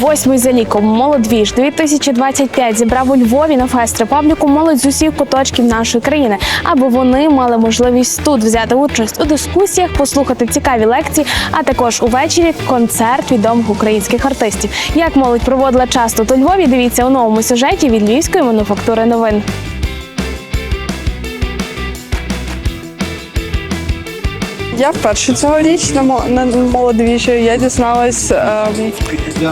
Восьмий за ліком молодвіж 2025 зібрав у Львові на фест Репабліку молодь з усіх куточків нашої країни, аби вони мали можливість тут взяти участь у дискусіях, послухати цікаві лекції, а також увечері концерт відомих українських артистів. Як молодь проводила час тут у Львові, дивіться у новому сюжеті від львівської мануфактури новин. Я вперше цьогоріч на молодвіжі. Я дізналась ем,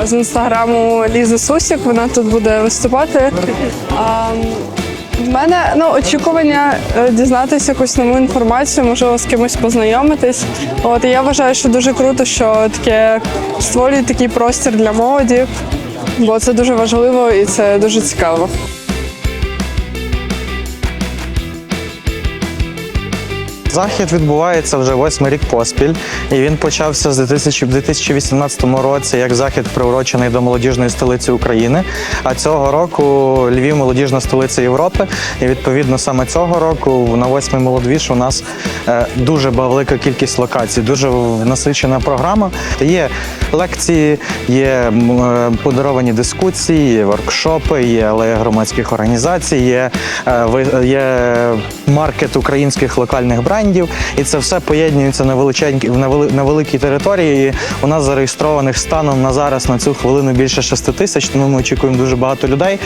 з інстаграму Лізи Сусік. Вона тут буде виступати. Ем, в мене ну, очікування е, дізнатися якусь нову інформацію, можливо, з кимось познайомитись. От і я вважаю, що дуже круто, що таке створюють такий простір для молоді, бо це дуже важливо і це дуже цікаво. Захід відбувається вже восьмий рік поспіль, і він почався з 2000 в 2018 році як захід приурочений до молодіжної столиці України. А цього року Львів молодіжна столиця Європи. І відповідно саме цього року на восьмий молодвіж у нас е, дуже велика кількість локацій, дуже насичена програма. Є лекції, є е, подаровані дискусії, є воркшопи, є алея громадських організацій, є, е, є маркет українських локальних брендів, і це все поєднується на величенькій на великій території. І у нас зареєстрованих станом на зараз на цю хвилину більше 6 тисяч, тому ми очікуємо дуже багато людей.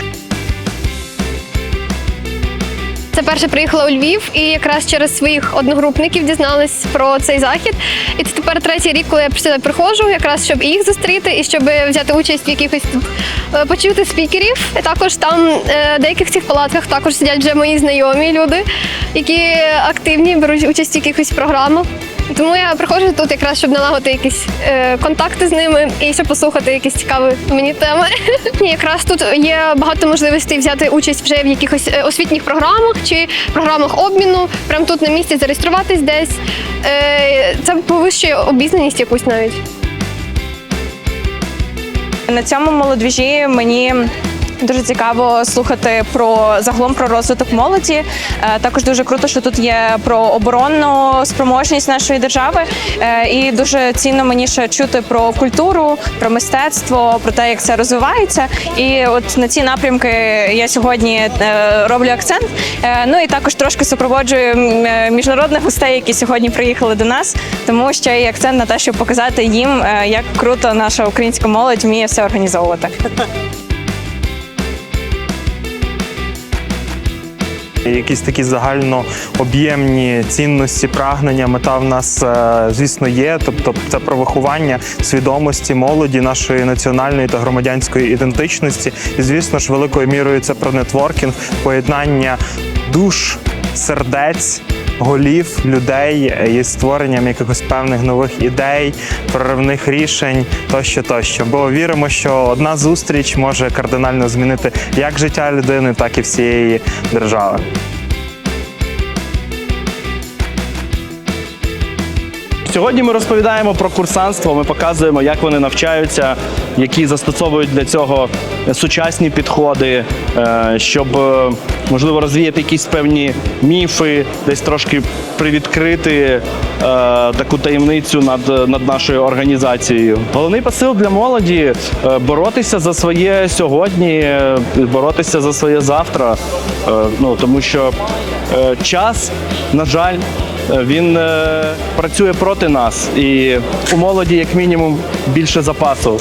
Це перше приїхала у Львів і якраз через своїх одногрупників дізналась про цей захід. І це тепер третій рік, коли я сюди приходжу, якраз щоб їх зустріти, і щоб взяти участь в якихось е, почути спікерів. І також там е, деяких цих палатках також сидять вже мої знайомі люди, які активні беруть участь в якихось програмах. Тому я приходжу тут якраз, щоб налагодити якісь е, контакти з ними і щоб послухати якісь цікаві мені теми. І якраз тут є багато можливостей взяти участь вже в якихось е, освітніх програмах чи програмах обміну. Прямо тут на місці зареєструватись десь. Е, це повищує обізнаність якусь навіть. На цьому молодвіжі мені дуже цікаво слухати про загалом про розвиток молоді. Е, Також дуже круто, що тут є про оборонну спроможність нашої держави. Е, І дуже цінно мені ще чути про культуру, про мистецтво, про те, як це розвивається. І от на ці напрямки я сьогодні е, роблю акцент. Ну і також трошки супроводжую міжнародних гостей, які сьогодні приїхали до нас, тому що є акцент на те, щоб показати їм, як круто наша українська молодь вміє все організовувати. Якісь такі загально об'ємні цінності, прагнення, мета в нас, е, звісно, є. Тобто, це про виховання свідомості молоді, нашої національної та громадянської ідентичності. І, звісно ж, великою мірою це про нетворкінг, поєднання душ, сердець. Голів людей із створенням якихось певних нових ідей, проривних рішень тощо, тощо. Бо віримо, що одна зустріч може кардинально змінити як життя людини, так і всієї держави. Сьогодні ми розповідаємо про курсантство. Ми показуємо, як вони навчаються, які застосовують для цього сучасні підходи, е, щоб е, можливо розвіяти якісь певні міфи, десь трошки привідкрити е, таку таємницю над, над нашою організацією. Головний посил для молоді боротися за своє сьогодні, боротися за своє завтра. Ну тому що час, на жаль. Він е, працює проти нас, і у молоді, як мінімум, більше запасу.